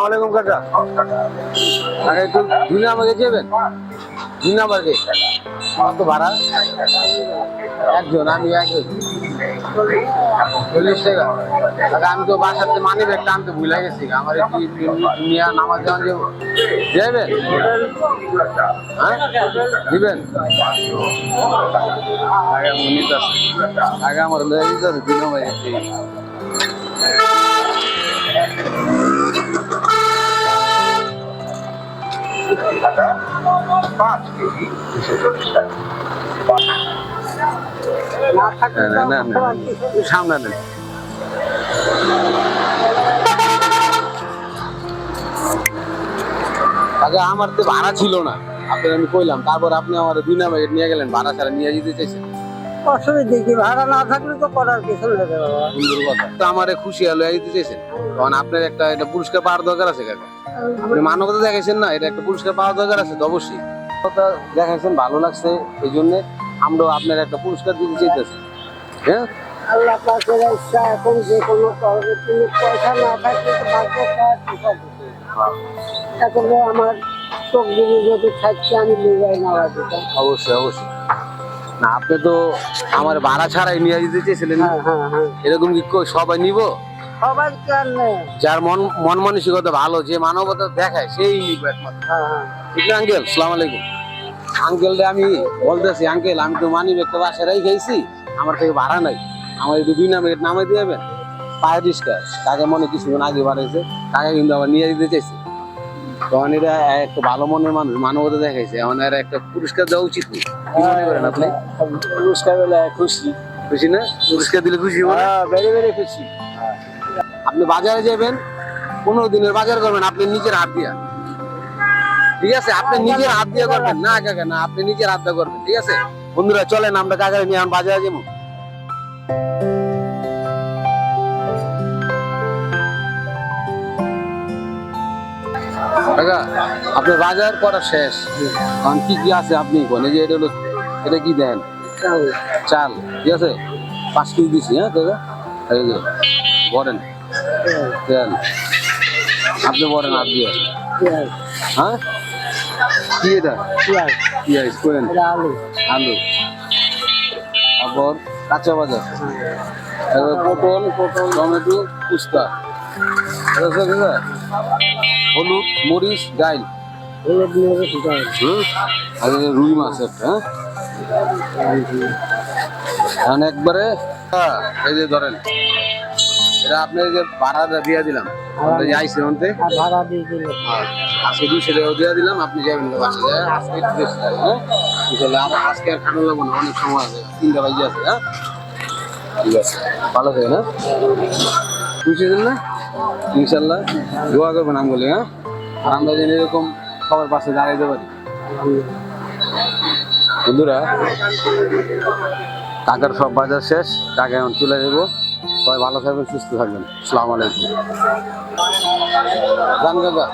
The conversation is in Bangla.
সালাম আলাইকুম কাকা। একটু দুই নাম্বারে যাবেন দুই নাম্বারকে কত ভাড়া। একজন, আমি একজন। চল্লিশ টাকা। কাকা, আমি তো বাসাতে মানি ব্যাগটা আনতে ভুলে গেছি। আমার একটু দুনিয়া নামাজ দেওয়ান যাব যাবেন হ্যাঁ? দিবেন? আগে আমার লয়ে দিতে আমার তো ভাড়া ছিল না আপনি আমি কইলাম তারপর আপনি আমার দুই নামে নিয়ে গেলেন ভাড়া ছাড়া নিয়ে যেতে চাইছেন অসুবিধা কি? ভাড়া না থাকলে তো করার কিছু নেই রে বাবা। সুন্দর কথা। তো আমারে খুশি হলো কারণ আপনার একটা এটা পুরস্কার পাওয়ার দরকার আছে কাকা। আপনি মানবতা দেখাইছেন না এটা একটা পুরস্কার পাওয়ার দরকার আছে তো অবশ্যই। কথা দেখাইছেন ভালো লাগছে এই জন্য আমরাও আপনার একটা পুরস্কার দিতে চাইতেছি। হ্যাঁ? আল্লাহ পাকের ইচ্ছা এখন যে কোনো করবে তুমি পয়সা না থাকলে তো ভাগ্য পাওয়ার এখন আমার চোখ যদি থাকছে আমি অবশ্যই অবশ্যই। না আপনি তো আমার ভাড়া ছাড়াই নিয়ে যেতে চেয়েছিলেন হ্যাঁ হ্যাঁ হ্যাঁ। এরকম কি সবাই নিব? যার মন মন মানসিকতা ভালো যে মানবতা দেখায় সেই নিব একমাত্র। ঠিক না আঙ্কেল? সালাম আলাইকুম। আঙ্কেলরে আমি বলতেছি আঙ্কেল আমি তো মানি একটা বাসায় গেছি আমার থেকে ভাড়া নাই। আমার একটু দুই নামে নামে দিয়ে যাবেন। পায়ের রিস্কা তাকে মনে কিছুক্ষণ আগে বাড়াইছে তাকে কিন্তু আবার নিয়ে যেতে চাইছে। তখন এটা একটা ভালো মনের মানুষ মানবতা দেখাইছে। এখন এর একটা পুরস্কার দেওয়া উচিত কি কি মনে করেন আপনি? পুরস্কার বেলা খুশি। খুশি না? পুরস্কার দিলে খুশি হবে হ্যাঁ বেড়ে বেড়ে খুশি। আপনি বাজারে যাবেন পনেরো দিনের বাজার করবেন আপনি নিজের হাত দিয়া। ঠিক আছে? আপনি নিজের হাত দিয়ে করবেন। না কাকা না আপনি নিজের হাত দিয়ে করবেন। ঠিক আছে? বন্ধুরা চলেন আমরা কাকারে নিয়ে বাজারে যাব। কাকা আপনার বাজার করা শেষ। এখন কি কি আছে আপনি কোন এই যে এটা হলো এটা কি দেন? চাল। ঠিক আছে? পাঁচ কেজি দিছি হ্যাঁ কাকা বলেন। দেন। আপনি বলেন আপনি হ্যাঁ? কি এটা? পেঁয়াজ। পিঁয়াজ করেন এটা আলু। আলু। তারপর কাঁচা বাজার। পটল পটল। টমেটো পুস্তা? হলুদ মরিচ ডাইল। হলুদ মরিচ ডাল হুম আর রুই মাছ একটা হ্যাঁ? একবারে হ্যাঁ, এই যে ধরেন এটা আপনি যে ভাড়াটা দিয়ে দিলাম। আইসি অন্তে ভাড়া দিয়ে দিল আজকে দুশো টাকা দিয়ে দিলাম আপনি যাবেন বাসা যায় আজকে একটু বেশি হ্যাঁ? আর আজকে আর লাগবো না অনেক সময় আছে তিনটা বাজে আছে হ্যাঁ? ঠিক আছে ভালো থাকে না খুশি না? ইনশাল্লাহ দোয়া করবেন আমি বলি হ্যাঁ? আর আমরা যেন এরকম সবার পাশে দাঁড়াইতে পারি। বন্ধুরা কাকার সব বাজার শেষ কাকা এখন চলে যাব। সবাই ভালো থাকবেন, সুস্থ থাকবেন। সালাম আলাইকুম। জান কাকা